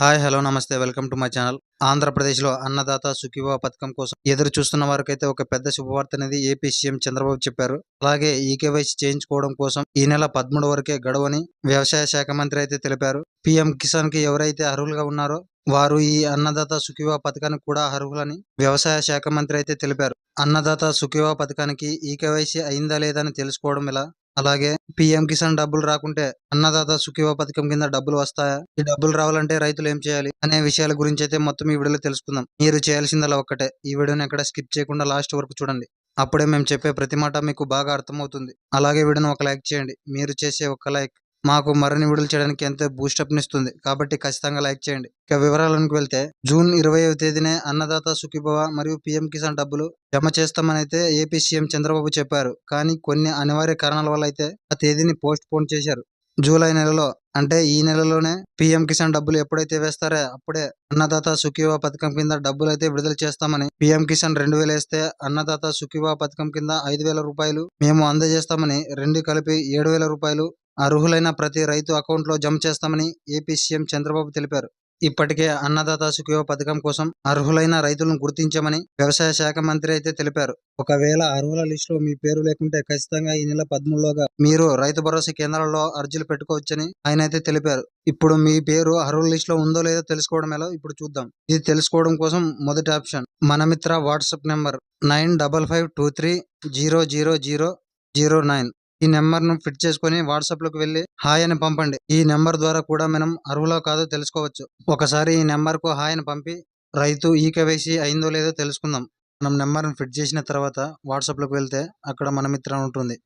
Hi hello నమస్తే welcome to my channel. ఆంధ్రప్రదేశ్లో అన్నదాత సుఖీభావ పథకం కోసం ఎదురు చూస్తున్న వారికైతే ఒక పెద్ద శుభవార్త అనేది ఏపీ సీఎం చంద్రబాబు చెప్పారు. అలాగే ఈకేవైసీ చేయించుకోవడం కోసం ఈ నెల పదమూడు వరకే గడువని వ్యవసాయ శాఖ మంత్రి అయితే తెలిపారు. పీఎం కిసాన్కి ఎవరైతే అర్హులుగా ఉన్నారో వారు ఈ అన్నదాత సుఖీవా పథకానికి కూడా అర్హులని వ్యవసాయ శాఖ మంత్రి అయితే తెలిపారు. అన్నదాత సుఖీవా పథకానికి ఈకేవైసీ అయిందా లేదా అని తెలుసుకోవడం ఎలా? అలాగే పిఎం కిసాన్ డబ్బులు రాకుంటే అన్నదాత సుఖీవ పథకం కింద డబ్బులు వస్తాయా? ఈ డబ్బులు రావాలంటే రైతులు ఏం చేయాలి? అనే విషయాల గురించి అయితే మొత్తం ఈ వీడియోలో తెలుసుకుందాం. మీరు చేయాల్సిందలా ఒక్కటే. ఈ వీడియోని ఎక్కడ స్కిప్ చేయకుండా లాస్ట్ వరకు చూడండి. అప్పుడే మేము చెప్పే ప్రతి మాట మీకు బాగా అర్థమవుతుంది. అలాగే వీడియోని ఒక లైక్ చేయండి. మీరు చేసే ఒక లైక్ మాకు మరిన్ని విడుదల చేయడానికి ఎంతో బూస్టప్ ఇస్తుంది కాబట్టి ఖచ్చితంగా లైక్ చేయండి. ఇక వివరాలకు వెళ్తే జూన్ ఇరవైవ తేదీనే అన్నదాత సుఖీభవ మరియు పిఎం కిసాన్ డబ్బులు జమ చేస్తామని అయితే ఏపీ సీఎం చంద్రబాబు చెప్పారు. కానీ కొన్ని అనివార్య కారణాల వల్ల అయితే ఆ తేదీని పోస్ట్ పోన్ చేశారు. జూలై నెలలో అంటే ఈ నెలలోనే పిఎం కిసాన్ డబ్బులు ఎప్పుడైతే వేస్తారో అప్పుడే అన్నదాత సుఖీవా పథకం కింద డబ్బులు అయితే విడుదల చేస్తామని పిఎం కిసాన్ రెండు వేలు వేస్తే అన్నదాత సుఖీవా పథకం కింద ఐదు వేల రూపాయలు మేము అందజేస్తామని రెండు కలిపి ఏడు వేల రూపాయలు అర్హులైన ప్రతి రైతు అకౌంట్లో జమ చేస్తామని ఏపీ సీఎం చంద్రబాబు తెలిపారు. ఇప్పటికే అన్నదాత సుఖీవ పథకం కోసం అర్హులైన రైతులను గుర్తించమని వ్యవసాయ శాఖ మంత్రి అయితే తెలిపారు. ఒకవేళ అర్హుల లిస్టులో మీ పేరు లేకుంటే ఖచ్చితంగా ఈ నెల పదమూడులోగా మీరు రైతు భరోసా కేంద్రాల్లో అర్జీలు పెట్టుకోవచ్చని ఆయన అయితే తెలిపారు. ఇప్పుడు మీ పేరు అర్హుల లిస్టులో ఉందో లేదో తెలుసుకోవడం ఎలా? ఇప్పుడు చూద్దాం. ఇది తెలుసుకోవడం కోసం మొదటి ఆప్షన్. మన Mitra WhatsApp number nine double five two three zero zero zero zero nine. ఈ నెంబర్ను ఫిట్ చేసుకుని వాట్సాప్లోకి వెళ్ళి హాయ్ అని పంపండి. ఈ నెంబర్ ద్వారా కూడా మనం అర్హులో కాదో తెలుసుకోవచ్చు. ఒకసారి ఈ నెంబర్కు హాయ్ అని పంపి రైతు ఈ కేవైసీ అయిందో లేదో తెలుసుకుందాం. మనం నెంబర్ను ఫిట్ చేసిన తర్వాత వాట్సాప్లోకి వెళ్తే అక్కడ మన మిత్రం ఉంటుంది.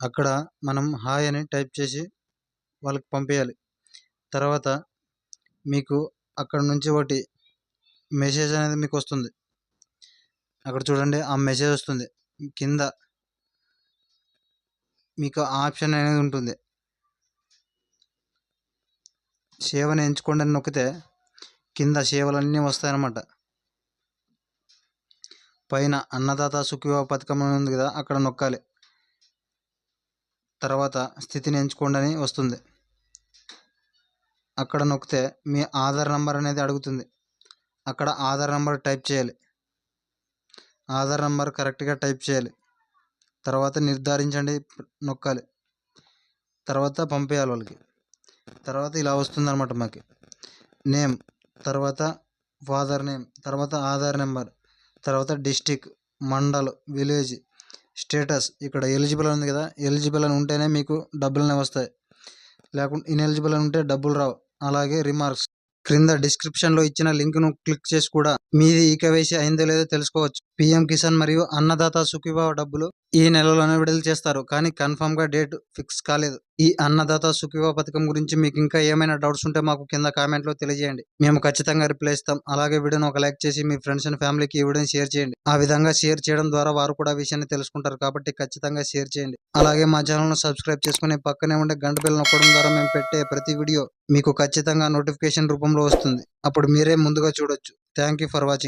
అక్కడ మనం హాయ్ అని టైప్ చేసి వాళ్ళకి పంపించాలి తర్వాత మీకు అక్కడ నుంచి ఒకటి మెసేజ్ అనేది మీకు వస్తుంది. అక్కడ చూడండి ఆ మెసేజ్ వస్తుంది. కింద మీకు ఆప్షన్ అనేది ఉంటుంది. సేవను ఎంచుకోండి అని నొక్కితే కింద సేవలన్నీ వస్తాయన్నమాట. పైన అన్నదాత సుఖీవ పథకం అని ఉంది కదా అక్కడ నొక్కాలి. తర్వాత స్థితిని ఎంచుకోండి అని వస్తుంది. అక్కడ నొక్కితే మీ ఆధార్ నంబర్ అనేది అడుగుతుంది. అక్కడ ఆధార్ నంబర్ టైప్ చేయాలి. ఆధార్ నంబర్ కరెక్ట్గా టైప్ చేయాలి. తర్వాత నిర్ధారించండి నొక్కాలి. తర్వాత పంపేయాలి వాళ్ళకి. తర్వాత ఇలా వస్తుంది అనమాట మాకు. నేమ్ తర్వాత ఫాదర్ నేమ్ తర్వాత ఆధార్ నెంబర్ తర్వాత డిస్టిక్ మండల్ విలేజ్ స్టేటస్. ఇక్కడ ఎలిజిబుల్ ఉంది కదా ఎలిజిబుల్ అని ఉంటేనే మీకు డబ్బులనే వస్తాయి. లేకుంటే ఇన్ఎలిజిబుల్ అని ఉంటే డబ్బులు రావు. అలాగే రిమార్క్స్. క్రింద డిస్క్రిప్షన్లో ఇచ్చిన లింక్ను క్లిక్ చేసి కూడా మీది ఈకేవైసీ అయిందో లేదో తెలుసుకోవచ్చు. పిఎం కిసాన్ మరియు అన్నదాత సుఖీభావ డబ్బులు ఈ నెలలోనే విడుదల చేస్తారు. కానీ కన్ఫర్మ్గా డేట్ ఫిక్స్ కాలేదు. ఈ అన్నదాత సుఖీభావ పథకం గురించి మీకు ఇంకా ఏమైనా డౌట్స్ ఉంటే మాకు కింద కామెంట్లో తెలియజేయండి. మేము ఖచ్చితంగా రిప్లై ఇస్తాం. అలాగే వీడియోని ఒక లైక్ చేసి మీ ఫ్రెండ్స్ అండ్ ఫ్యామిలీకి ఈ వీడియోని షేర్ చేయండి. ఆ విధంగా షేర్ చేయడం ద్వారా వారు కూడా విషయాన్ని తెలుసుకుంటారు కాబట్టి ఖచ్చితంగా షేర్ చేయండి. అలాగే మా ఛానల్ను సబ్స్క్రైబ్ చేసుకుని పక్కనే ఉండే గంట బిల్ నొక్కడం ద్వారా మేము పెట్టే ప్రతి వీడియో మీకు ఖచ్చితంగా నోటిఫికేషన్ రూపంలో వస్తుంది. అప్పుడు మీరే ముందుగా చూడొచ్చు. Thank for watching.